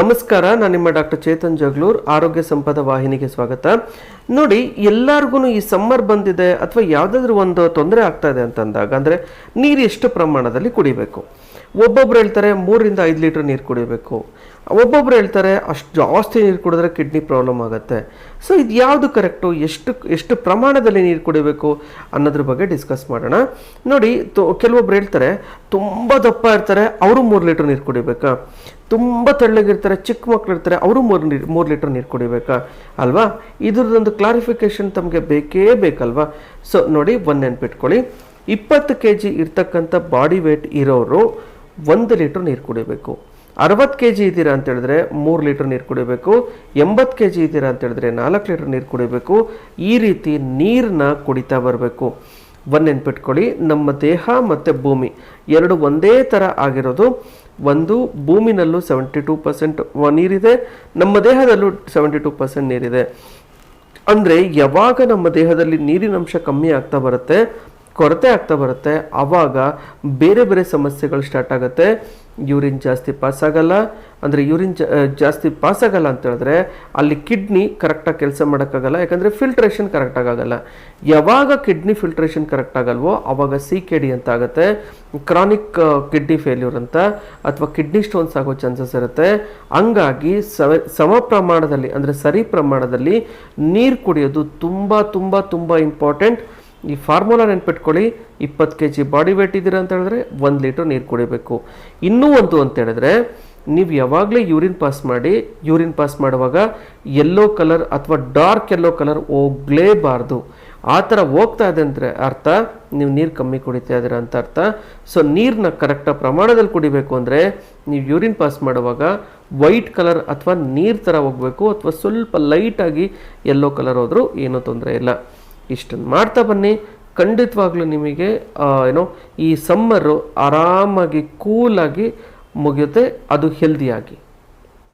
ನಮಸ್ಕಾರ, ನಾನು ನಿಮ್ಮ ಡಾಕ್ಟರ್ ಚೇತನ್ ಜಗ್ಲೂರ್ ಆರೋಗ್ಯ ಸಂಪದ ವಾಹಿನಿಗೆ ಸ್ವಾಗತ. ನೋಡಿ ಎಲ್ಲರಿಗೂ ಈ ಸಮ್ಮರ್ ಬಂದಿದೆ, ಅಥವಾ ಯಾವುದಾದ್ರೂ ಒಂದು ತೊಂದರೆ ಆಗ್ತಾ ಇದೆ ಅಂತಂದಾಗ, ಅಂದರೆ ನೀರು ಎಷ್ಟು ಪ್ರಮಾಣದಲ್ಲಿ ಕುಡಿಬೇಕು? ಒಬ್ಬೊಬ್ರು ಹೇಳ್ತಾರೆ ಮೂರಿಂದ ಐದು ಲೀಟ್ರ್ ನೀರು ಕುಡಿಬೇಕು. ಒಬ್ಬೊಬ್ರು ಹೇಳ್ತಾರೆ ಅಷ್ಟು ಜಾಸ್ತಿ ನೀರು ಕುಡಿದ್ರೆ ಕಿಡ್ನಿ ಪ್ರಾಬ್ಲಮ್ ಆಗುತ್ತೆ. ಸೊ ಇದು ಯಾವುದು ಕರೆಕ್ಟು? ಎಷ್ಟು ಎಷ್ಟು ಪ್ರಮಾಣದಲ್ಲಿ ನೀರು ಕುಡಿಬೇಕು ಅನ್ನೋದ್ರ ಬಗ್ಗೆ ಡಿಸ್ಕಸ್ ಮಾಡೋಣ. ನೋಡಿ, ತೊ, ಕೆಲವೊಬ್ರು ಹೇಳ್ತಾರೆ ತುಂಬ ದಪ್ಪ ಇರ್ತಾರೆ, ಅವರು ಮೂರು ಲೀಟ್ರ್ ನೀರು ಕುಡಿಬೇಕಾ? ತುಂಬ ತೆಳ್ಳಗಿರ್ತಾರೆ, ಚಿಕ್ಕ ಮಕ್ಕಳು ಇರ್ತಾರೆ, ಅವರು ಮೂರು ನೀರು ಮೂರು ಲೀಟ್ರ್ ನೀರು ಕುಡಿಬೇಕಾ? ಅಲ್ವಾ? ಇದ್ರದ್ದೊಂದು ಕ್ಲಾರಿಫಿಕೇಶನ್ ತಮಗೆ ಬೇಕೇ ಬೇಕಲ್ವಾ? ಸೊ ನೋಡಿ, ಒಂದು ನೆನ್ಪಿಟ್ಕೊಳ್ಳಿ. ಇಪ್ಪತ್ತು ಕೆ ಜಿ ಇರ್ತಕ್ಕಂಥ ಬಾಡಿ ವೇಟ್ ಇರೋರು ಒಂದು ಲೀಟ್ರ್ ನೀರು ಕುಡಿಬೇಕು. ಅರವತ್ತು ಕೆ ಜಿ ಇದ್ದೀರಾ ಅಂತ ಹೇಳಿದ್ರೆ ಮೂರು ಲೀಟ್ರ್ ನೀರು ಕುಡಿಬೇಕು. ಎಂಬತ್ತು ಕೆ ಜಿ ಇದ್ದೀರಾ ಅಂತ ಹೇಳಿದ್ರೆ ನಾಲ್ಕು ಲೀಟ್ರ್ ನೀರು ಕುಡಿಬೇಕು. ಈ ರೀತಿ ನೀರನ್ನ ಕುಡಿತಾ ಬರಬೇಕು. ಒಂದು ನೆನ್ಪಿಟ್ಕೊಳ್ಳಿ, ನಮ್ಮ ದೇಹ ಮತ್ತು ಭೂಮಿ ಎರಡು ಒಂದೇ ಥರ ಆಗಿರೋದು. ಒಂದು, ಭೂಮಿನಲ್ಲೂ ಸೆವೆಂಟಿ ಟೂ ಪರ್ಸೆಂಟ್ ನೀರಿದೆ, ನಮ್ಮ ದೇಹದಲ್ಲೂ ಸೆವೆಂಟಿ ಟೂ ಪರ್ಸೆಂಟ್ ನೀರಿದೆ. ಅಂದರೆ ಯಾವಾಗ ನಮ್ಮ ದೇಹದಲ್ಲಿ ನೀರಿನ ಅಂಶ ಕಮ್ಮಿ ಆಗ್ತಾ ಬರುತ್ತೆ ಕೊರತೆ ಆಗ್ತಾ ಬರುತ್ತೆ. ಆವಾಗ ಬೇರೆ ಬೇರೆ ಸಮಸ್ಯೆಗಳು ಸ್ಟಾರ್ಟ್ ಆಗುತ್ತೆ. ಯೂರಿನ್ ಜಾಸ್ತಿ ಪಾಸ್ ಆಗಲ್ಲ. ಅಂದರೆ ಯೂರಿನ್ ಜಾಸ್ತಿ ಪಾಸ್ ಆಗಲ್ಲ ಅಂತ ಹೇಳಿದ್ರೆ ಅಲ್ಲಿ ಕಿಡ್ನಿ ಕರೆಕ್ಟಾಗಿ ಕೆಲಸ ಮಾಡೋಕ್ಕಾಗಲ್ಲ. ಯಾಕಂದರೆ ಫಿಲ್ಟ್ರೇಷನ್ ಕರೆಕ್ಟಾಗಿ ಆಗಲ್ಲ. ಯಾವಾಗ ಕಿಡ್ನಿ ಫಿಲ್ಟ್ರೇಷನ್ ಕರೆಕ್ಟ್ ಆಗಲ್ವೋ ಆವಾಗ ಸಿ ಕೆ ಡಿ ಅಂತ ಆಗುತ್ತೆ. ಕ್ರಾನಿಕ್ ಕಿಡ್ನಿ ಫೇಲ್ಯೂರ್ ಅಂತ ಅಥವಾ ಕಿಡ್ನಿ ಸ್ಟೋನ್ಸ್ ಆಗೋ ಚಾನ್ಸಸ್ ಇರುತ್ತೆ. ಹಂಗಾಗಿ ಸಮ ಪ್ರಮಾಣದಲ್ಲಿ, ಅಂದರೆ ಸರಿ ಪ್ರಮಾಣದಲ್ಲಿ ನೀರು ಕುಡಿಯೋದು ತುಂಬ ತುಂಬ ತುಂಬ ಇಂಪಾರ್ಟೆಂಟ್ ಈ ಫಾರ್ಮುಲಾ ನೆನ್ಪಿಟ್ಕೊಳ್ಳಿ, ಇಪ್ಪತ್ತು ಕೆ ಜಿ ಬಾಡಿ ವೇಟ್ ಇದ್ದೀರಾ ಅಂತ ಹೇಳಿದ್ರೆ ಒಂದು ಲೀಟ್ರ್ ನೀರು ಕುಡಿಬೇಕು. ಇನ್ನೂ ಒಂದು ಅಂತ ಹೇಳಿದ್ರೆ, ನೀವು ಯಾವಾಗಲೇ ಯೂರಿನ್ ಪಾಸ್ ಮಾಡಿ, ಯೂರಿನ್ ಪಾಸ್ ಮಾಡುವಾಗ ಯೆಲ್ಲೋ ಕಲರ್ ಅಥವಾ ಡಾರ್ಕ್ ಯೆಲ್ಲೋ ಕಲರ್ ಹೋಗ್ಲೇಬಾರ್ದು. ಆ ಥರ ಹೋಗ್ತಾ ಇದೆ ಅಂದರೆ ಅರ್ಥ, ನೀವು ನೀರು ಕಮ್ಮಿ ಕುಡಿತಾ ಇದ್ದೀರಾ ಅಂತ ಅರ್ಥ. ಸೊ ನೀರನ್ನ ಕರೆಕ್ಟಾಗಿ ಪ್ರಮಾಣದಲ್ಲಿ ಕುಡಿಬೇಕು ಅಂದರೆ ನೀವು ಯೂರಿನ್ ಪಾಸ್ ಮಾಡುವಾಗ ವೈಟ್ ಕಲರ್ ಅಥವಾ ನೀರು ಥರ ಹೋಗಬೇಕು, ಅಥವಾ ಸ್ವಲ್ಪ ಲೈಟಾಗಿ ಯೆಲ್ಲೋ ಕಲರ್ ಹೋದರೂ ಏನೂ ತೊಂದರೆ ಇಲ್ಲ. ಇಷ್ಟನ್ನು ಮಾಡ್ತಾ ಬನ್ನಿ. ಖಂಡಿತವಾಗ್ಲೂ ನಿಮಗೆ ಏನೋ ಈ ಸಮ್ಮರು ಆರಾಮಾಗಿ ಕೂಲಾಗಿ ಮುಗಿಯುತ್ತೆ. ಅದು ಹೆಲ್ದಿಯಾಗಿ